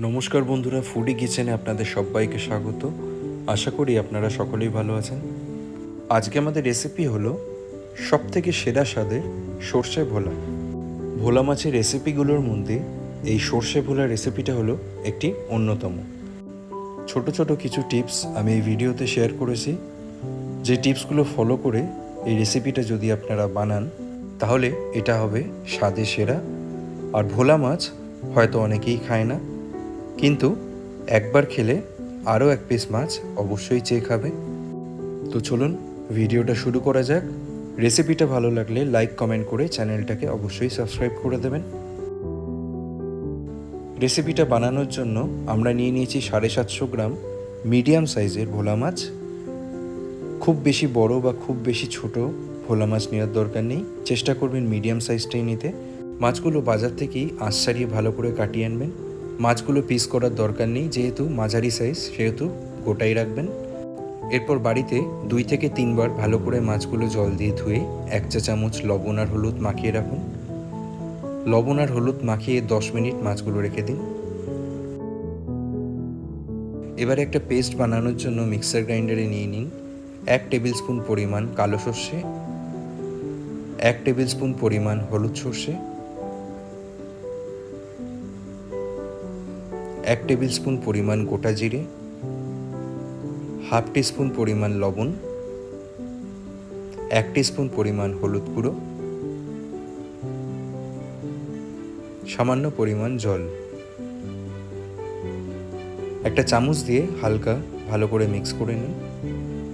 নমস্কার বন্ধুরা ফুডি কিচেনে আপনাদের সবাইকে স্বাগত। আশা করি আপনারা সকলেই ভালো আছেন। আজকে আমাদের রেসিপি হলো সব থেকে সেরা স্বাদের সর্ষে ভোলা। ভোলা মাছের রেসিপিগুলোর মধ্যে এই সর্ষে ভোলা রেসিপিটা হলো একটি অন্যতম। ছোট ছোট কিছু টিপস আমি এই ভিডিওতে শেয়ার করেছি। যে টিপসগুলো ফলো করে এই রেসিপিটা যদি আপনারা বানান, তাহলে এটা হবে স্বাদে সেরা। আর ভোলা মাছ হয়তো অনেকেই খায় না। কিন্তু একবার খেলে আরও এক পিস মাছ অবশ্যই চেয়ে খাবে। তো চলুন, ভিডিওটা শুরু করা যাক। রেসিপিটা ভালো লাগলে লাইক, কমেন্ট করে চ্যানেলটাকে অবশ্যই সাবস্ক্রাইব করে দেবেন। রেসিপিটা বানানোর জন্য আমরা নিয়ে নিয়েছি সাড়ে সাতশো গ্রাম মিডিয়াম সাইজের ভোলা মাছ। খুব বেশি বড় বা খুব বেশি ছোট ভোলা মাছ নেওয়ার দরকার নেই। চেষ্টা করবেন মিডিয়াম সাইজটাই নিতে। মাছগুলো বাজার থেকেই আঁশ ছাড়িয়ে ভালো করে কাটিয়ে আনবেন। মাছগুলো পিস করার দরকার নেই, যেহেতু মাঝারি সাইজ সেহেতু গোটাই রাখবেন। এরপর বাড়িতে দুই থেকে তিনবার ভালো করে মাছগুলো জল দিয়ে ধুয়ে এক চা চামচ লবণ আর হলুদ মাখিয়ে রাখুন। লবণ আর হলুদ মাখিয়ে দশ মিনিট মাছগুলো রেখে দিন। এবারে একটা পেস্ট বানানোর জন্য মিক্সার গ্রাইন্ডারে নিয়ে নিন। এক টেবিল স্পুন পরিমাণ কালো সর্ষে, এক টেবিল স্পুন পরিমাণ হলুদ সর্ষে এক টেবিল স্পুন পরিমাণ গোটা জিরে, হাফ টিস্পুন পরিমাণ লবণ, এক টিস্পুন পরিমাণ হলুদ গুঁড়ো, সামান্য পরিমাণ জল। একটা চামচ দিয়ে হালকা ভালো করে মিক্স করে নিন।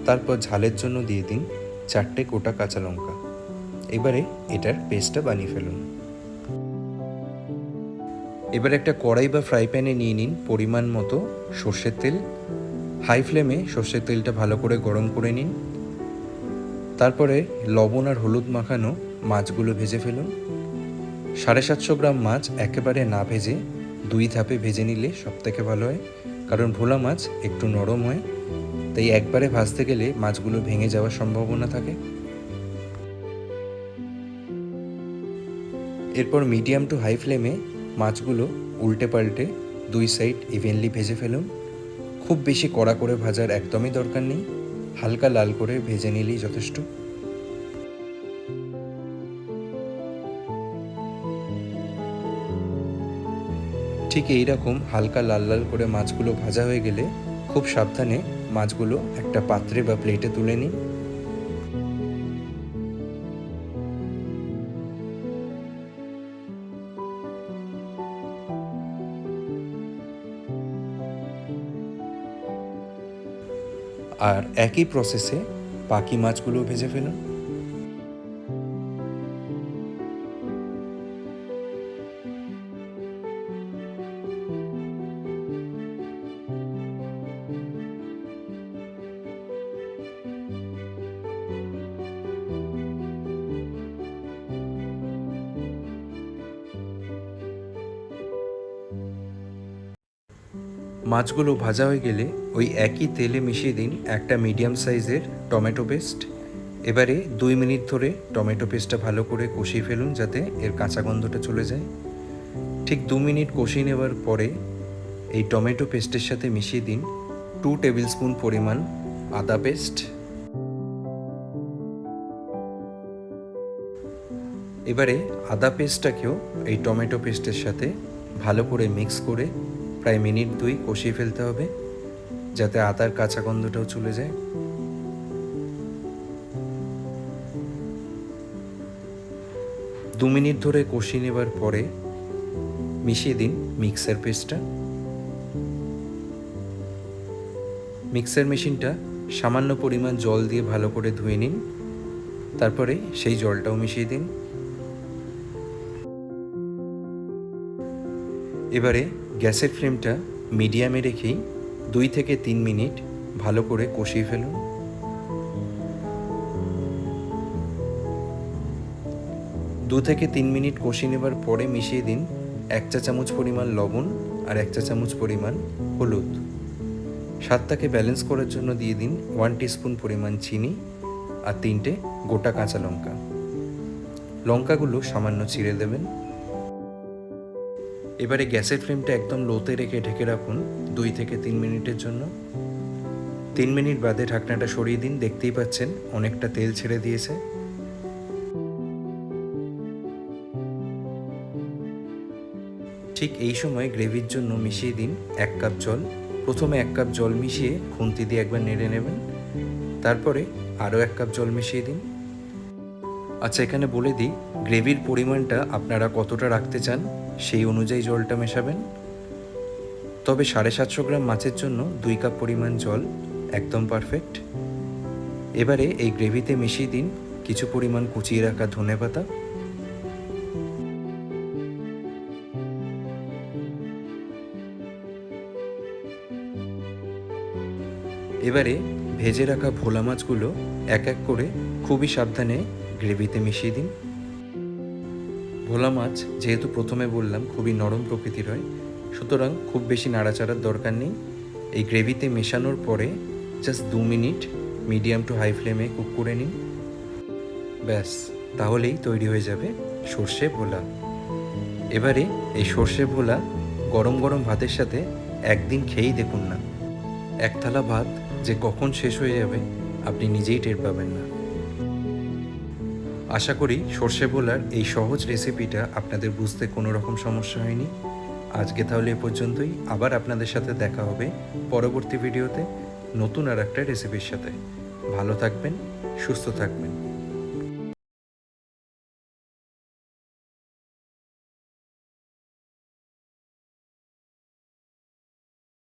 তারপর ঝালের জন্য দিয়ে দিন চারটে গোটা কাঁচা লঙ্কা। এবারে এটার পেস্টটা বানিয়ে ফেলুন। এবার একটা কড়াই বা ফ্রাই প্যানে নিয়ে নিন পরিমাণ মতো সর্ষের তেল। হাই ফ্লেমে সর্ষের তেলটা ভালো করে গরম করে নিন। তারপরে লবণ আর হলুদ মাখানো মাছগুলো ভেজে ফেলুন। সাড়ে সাতশো গ্রাম মাছ একেবারে না ভেজে দুই ধাপে ভেজে নিলে সব থেকে ভালো হয়, কারণ ভোলা মাছ একটু নরম হয়, তাই একবারে ভাজতে গেলে মাছগুলো ভেঙে যাওয়ার সম্ভাবনা থাকে। এরপর মিডিয়াম টু হাই ফ্লেমে মাছগুলো উল্টে পাল্টে দুই সাইড ইভেনলি ভেজে ফেলুন। খুব বেশি কড়া করে ভাজার একদমই দরকার নেই। হালকা লাল করে ভেজে নিলেই যথেষ্ট। ঠিক এই রকম হালকা লাল লাল করে মাছগুলো ভাজা হয়ে গেলে খুব সাবধানে মাছগুলো একটা পাত্রে বা প্লেটে তুলে নিন। আর একই প্রসেসে বাকি মাছগুলো ভেজে ফেলুন। মাছগুলো ভাজা হয়ে গেলে ওই একই তেলে মিশিয়ে দিন একটা মিডিয়াম সাইজের টমেটো পেস্ট। এবারে দুই মিনিট ধরে টমেটো পেস্টটা ভালো করে কষিয়ে ফেলুন যাতে এর কাঁচা গন্ধটা চলে যায়। ঠিক দু মিনিট কষিয়ে নেওয়ার পরে এই টমেটো পেস্টের সাথে মিশিয়ে দিন টু টেবিল স্পুন পরিমাণ আদা পেস্ট। এবারে আদা পেস্টটাকেও এই টমেটো পেস্টের সাথে ভালো করে মিক্স করে প্রায় মিনিট দুই কষিয়ে ফেলতে হবে, যাতে আতার কাঁচা গন্ধটাও চলে যায়। দু মিনিট ধরে কষিয়ে নেবার পরে মিশিয়ে দিন মিক্সার পেস্টটা। মিক্সার মেশিনটা সামান্য পরিমাণ জল দিয়ে ভালো করে ধুয়ে নিন, তারপরে সেই জলটাও মিশিয়ে দিন। এবারে গ্যাসের ফ্লেমটা মিডিয়ামে রেখেই দুই থেকে তিন মিনিট ভালো করে কষিয়ে ফেলুন। দু থেকে তিন মিনিট কষিয়ে নেবার পরে মিশিয়ে দিন এক চা চামচ পরিমাণ লবণ আর এক চা চামচ পরিমাণ হলুদ। স্বাদটাকে ব্যালেন্স করার জন্য দিয়ে দিন ওয়ান টিস্পুন পরিমাণ চিনি আর তিনটে গোটা কাঁচা লঙ্কা। লঙ্কাগুলো সামান্য চিড়ে দেবেন। এবারে গ্যাসের ফ্লেমটা একদম লোতে রেখে ঢেকে রাখুন দুই থেকে তিন মিনিটের জন্য। তিন মিনিট বাদে ঢাকনাটা সরিয়ে দিন, দেখতেই পাচ্ছেন অনেকটা তেল ছেড়ে দিয়েছে। ঠিক এই সময় গ্রেভির জন্য মিশিয়ে দিন এক কাপ জল। প্রথমে এক কাপ জল মিশিয়ে খুন্তি দিয়ে একবার নেড়ে নেবেন। তারপরে আরও এক কাপ জল মিশিয়ে দিন। আচ্ছা এখানে বলে দিই গ্রেভির পরিমাণটা আপনারা কতটা রাখতে চান, সেই অনুযায়ী জলটা মেশাবেন। তবে সাড়ে সাতশো গ্রাম মাছের জন্য দুই কাপ পরিমাণ জল একদম পারফেক্ট। এবারে এই গ্রেভিতে মিশিয়ে দিন কিছু পরিমাণ কুচিয়ে রাখা ধনে পাতা। এবারে ভেজে রাখা ভোলা মাছগুলো এক এক করে খুবই সাবধানে গ্রেভিতে মিশিয়ে দিন। ভোলা মাছ যেহেতু প্রথমে বললাম খুবই নরম প্রকৃতির হয়, সুতরাং খুব বেশি নাড়াচাড়ার দরকার নেই। এই গ্রেভিতে মেশানোর পরে জাস্ট দু মিনিট মিডিয়াম টু হাই ফ্লেমে কুক করে নিন। ব্যাস, তাহলেই তৈরি হয়ে যাবে সর্ষে ভোলা। এবারে এই সর্ষে ভোলা গরম গরম ভাতের সাথে একদিন খেয়েই দেখুন না। এক থালা ভাত যে কখন শেষ হয়ে যাবে আপনি নিজেই টের পাবেন না। আশা করি সর্ষে বোলার এই সহজ রেসিপিটা আপনাদের বুঝতে কোনো রকম সমস্যা হয়নি। আজকে তাহলে এ পর্যন্তই। আবার আপনাদের সাথে দেখা হবে পরবর্তী ভিডিওতে নতুন আর একটা রেসিপির সাথে। ভালো থাকবেন, সুস্থ থাকবেন।